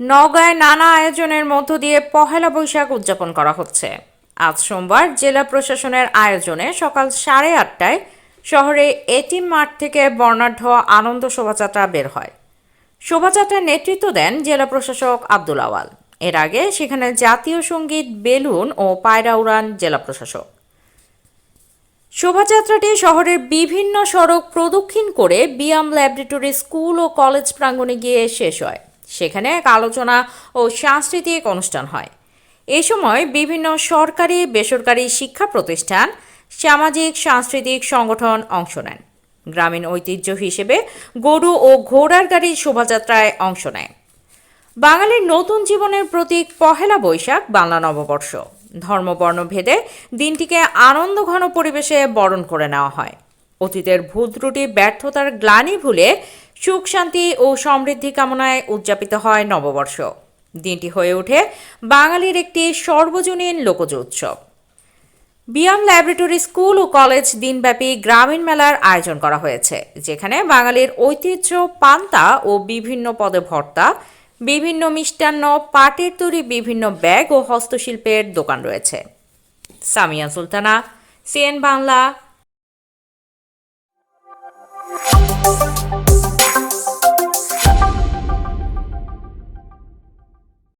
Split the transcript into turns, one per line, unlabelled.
নওগাঁয় নানা আয়োজনের মধ্য দিয়ে পহেলা বৈশাখ উদযাপন করা হচ্ছে। আজ সোমবার জেলা প্রশাসনের আয়োজনে সকাল সাড়ে আটটায় শহরে এটিএম মাঠ থেকে বর্ণাঢ্য আনন্দ শোভাযাত্রা বের হয়। শোভাযাত্রার নেতৃত্ব দেন জেলা প্রশাসক আব্দুল আওয়াল। এর আগে সেখানে জাতীয় সংগীত, বেলুন ও পায়রা উড়ান জেলা প্রশাসক। শোভাযাত্রাটি শহরের বিভিন্ন সড়ক প্রদক্ষিণ করে বিয়াম ল্যাবরেটরি স্কুল ও কলেজ প্রাঙ্গণে গিয়ে শেষ হয়। সেখানে এক আলোচনা ও সাংস্কৃতিক অনুষ্ঠান হয়। এ সময় বিভিন্ন সরকারি, বেসরকারি শিক্ষা প্রতিষ্ঠান, সামাজিক, সাংস্কৃতিক সংগঠন অংশ নেন। গ্রামীণ ঐতিহ্য হিসেবে গরু ও ঘোড়ার গাড়ির শোভাযাত্রায় অংশ নেয় বাঙালির নতুন জীবনের প্রতীক পহেলা বৈশাখ, বাংলা নববর্ষ। ধর্মবর্ণ ভেদে দিনটিকে আনন্দঘন পরিবেশে বরণ করে নেওয়া হয়। অতীতের ভূত্রুটি ব্যর্থতার গ্লানি ভুলে সুখ, শান্তি ও সমৃদ্ধি কামনায় উদযাপিত হয় নববর্ষ। দিনটি হয়ে ওঠে বাঙালির একটি সর্বজনীন লোকজ উৎসব বিয়াম ল্যাবরেটরি স্কুল ও কলেজ দিনব্যাপী গ্রামীণ মেলার আয়োজন করা হয়েছে, যেখানে বাঙালির ঐতিহ্য, পান্তা ও বিভিন্ন পদে ভর্তা, বিভিন্ন মিষ্টান্ন, পাটের তৈরি বিভিন্ন ব্যাগ ও হস্তশিল্পের দোকান রয়েছে। Samia Sultana, CN Bangla Thank you.